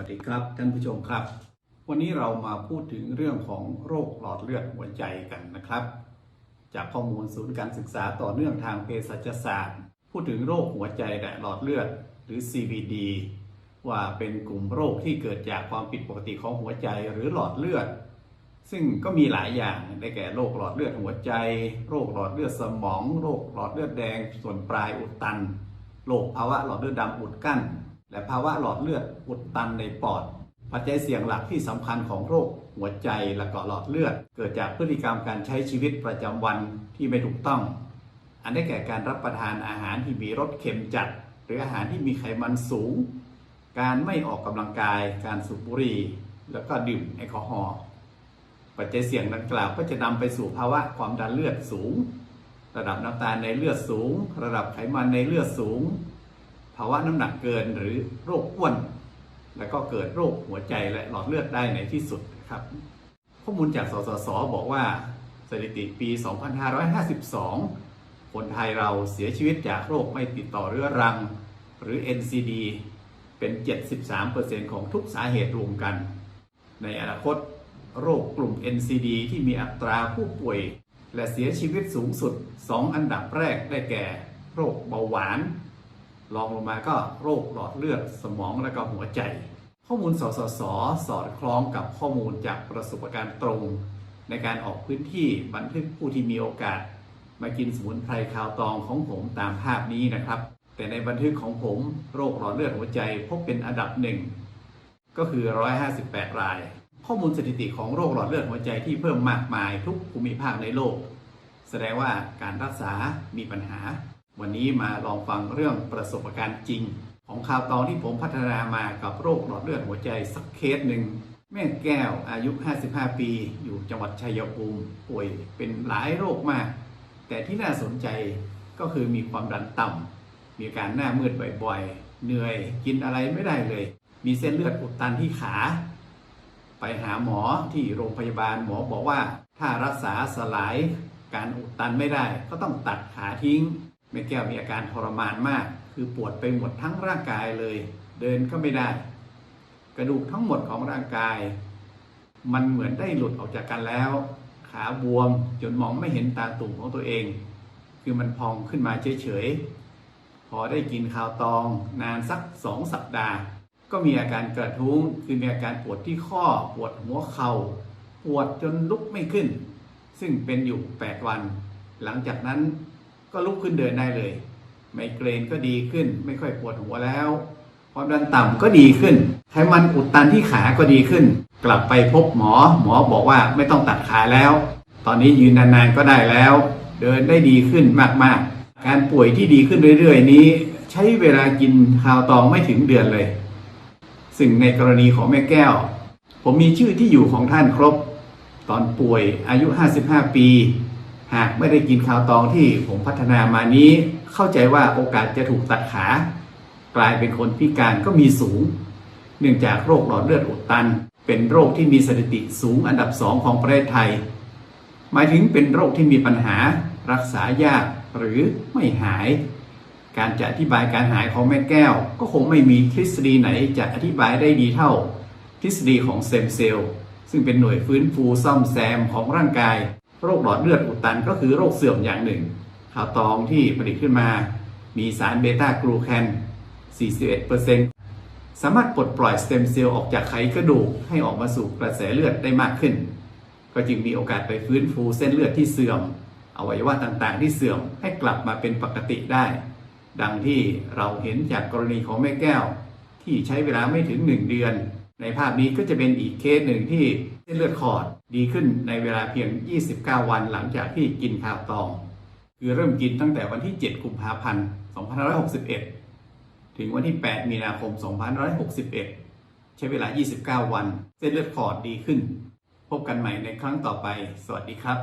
สวัสดีครับ ท่านผู้ชมครับ วันนี้เรามาพูดถึงเรื่องของโรคหลอดเลือดหัวใจกันนะครับ จากข้อมูลศูนย์การศึกษาต่อเนื่องทางเภสัชศาสตร์ พูดถึงโรคหัวใจและหลอดเลือดหรือ CVD ว่าเป็นกลุ่มโรคที่เกิดจากความผิดปกติของหัวใจหรือหลอดเลือด ซึ่งก็มีหลายอย่างได้แก่โรคหลอดเลือดหัวใจ โรคหลอดเลือดสมอง โรคหลอดเลือดแดงส่วนปลายอุดตันโรคภาวะหลอดเลือดดำอุดกั้น และภาวะหลอดเลือดอุดตันในปอด ปัจจัยเสี่ยงหลักที่สำคัญของโรคหัวใจและก็หลอดเลือด เกิดจากพฤติกรรมการใช้ชีวิตประจำวันที่ไม่ถูกต้อง อันได้แก่การรับประทานอาหารที่มีรสเค็มจัด หรืออาหารที่มีไขมันสูง การไม่ออกกำลังกาย การสูบบุหรี่ แล้วก็ดื่มแอลกอฮอล์ปัจจัยเสี่ยงดังกล่าวก็จะนำไปสู่ภาวะความดันเลือดสูง ระดับน้ำตาลในเลือดสูง ระดับไขมันในเลือดสูงาวะน้ำหนักเกินหรือโรคอ้วน แล้วก็เกิดโรคหัวใจและหลอดเลือดได้ในที่สุดครับข้อมูลจากสสสบอกว่าสถิติปี 2552 คนไทยเราเสียชีวิตจากโรคไม่ติดต่อเรื้อรัง หรือ NCD เป็น 73%ของทุกสาเหตุรวมกัน ในอนาคตโรคกลุ่ม NCD ที่มีอัตราผู้ป่วย และเสียชีวิตสูงสุด 2 อันดับแรกได้แก่ โรคเบาหวาน รองลงมาก็โรคหลอดเลือดสมองและก็หัวใจ ข้อมูลสสสสอดคล้องกับข้อมูลจากประสบการณ์ตรง ในการออกพื้นที่บันทึกผู้ที่มีโอกาส มากินสมุนไพรคาวตองของผมตามภาพนี้นะครับ แต่ในบันทึกของผมโรคหลอดเลือดหัวใจพบเป็นอันดับหนึ่งก็คือ 158 ราย ข้อมูลสถิติของโรคหลอดเลือดหัวใจที่เพิ่มมากมายทุกภูมิภาคในโลก แสดงว่าการรักษามีปัญหา วันนี้มาลองฟังเรื่องประสบการณ์จริง ของข่าวตอนที่ผมพัฒนามากับโรคหลอดเลือดหัวใจสักเคสหนึ่ง แม่แก้วอายุ 55 ปี อยู่จังหวัดชัยภูมิป่วยเป็นหลายโรคมาก แต่ที่น่าสนใจก็คือมีความดันต่ำมีอาการหน้ามืดบ่อยๆ เหนื่อยกินอะไรไม่ได้เลย มีเส้นเลือดอุดตันที่ขา ไปหาหมอที่โรงพยาบาลหมอบอกว่า ถ้ารักษาสลายการอุดตันไม่ได้ ก็ต้องตัดขาทิ้ง แม่แก้วมีอาการทรมานมาก คือปวดไปหมดทั้งร่างกายเลย เดินก็ไม่ได้ กระดูกทั้งหมดของร่างกาย มันเหมือนได้หลุดออกจากกันแล้ว ขาบวมจนมองไม่เห็นตาตุ่มของตัวเอง คือมันพองขึ้นมาเฉยๆพอได้กินข้าวตอง นานสักสองสัปดาห์ ก็มีอาการกระทุ้งคือมีอาการปวดที่ข้อปวดหัวเขา่าปวดจนลุกไม่ขึ้น ซึ่งเป็นอยู่ 8 วัน หลังจากนั้น ก็ลุกขึ้นเดินได้เลย ไมเกรนก็ดีขึ้น ไม่ค่อยปวดหัวแล้วความดันต่ำก็ดีขึ้น ไขมันอุดตันที่ขาก็ดีขึ้น กลับไปพบหมอ หมอบอกว่าไม่ต้องตัดขาแล้ว ตอนนี้ยืนนานๆก็ได้แล้ว เดินได้ดีขึ้นมากๆ การป่วยที่ดีขึ้นเรื่อยๆ นี้ ใช้เวลากินคาวตองไม่ถึงเดือนเลย ซึ่งในกรณีของแม่แก้ว ผมมีชื่อที่อยู่ของท่านครบ ตอนป่วยอายุ 55 ปี หากไม่ได้กินคาวตองที่ผมพัฒนามานี้ เข้าใจว่าโอกาสจะถูกตัดขา กลายเป็นคนพิการก็มีสูง เนื่องจากโรคหลอดเลือดอุดตัน เป็นโรคที่มีสถิติสูงอันดับสองของประเทศไทย หมายถึงเป็นโรคที่มีปัญหารักษายากหรือไม่หาย การจะอธิบายการหายของแม่แก้ว ก็คงไม่มีทฤษฎีไหนจะอธิบายได้ดีเท่า ทฤษฎีของเซมเซลล์ซึ่งเป็นหน่วยฟื้นฟูซ่อมแซมของร่างกาย โรคหลอดเลือดอุดตันก็คือโรคเสื่อมอย่างหนึ่งข่าวตองที่ผลิตขึ้นมา มีสารเบต้ากลูแคน 41%สามารถปลดปล่อยสเต็มเซลล์ออกจากไขกระดูกให้ออกมาสู่กระแสเลือดได้มากขึ้น ก็จึงมีโอกาสไปฟื้นฟูเส้นเลือดที่เสื่อม อวัยวะต่างๆ ที่เสื่อมให้กลับมาเป็นปกติได้ ดังที่เราเห็นจากกรณีของแม่แก้ว ที่ใช้เวลาไม่ถึง 1 เดือน ในภาพนี้ก็จะเป็นอีกเคสหนึ่งที่ ส้นเลือดขอดดีขึ้นในเวลาเพียง 29 วันหลังจากที่กินคาตอง คือเริ่มกินตั้งแต่วันที่ 7 กุมภาพันธ์ 2561 ถึงวันที่ 8 มีนาคม 2561 ใช้เวลา 29 วัน เส้นเลือดขอดดีขึ้น พบกันใหม่ในครั้งต่อไป สวัสดีครับ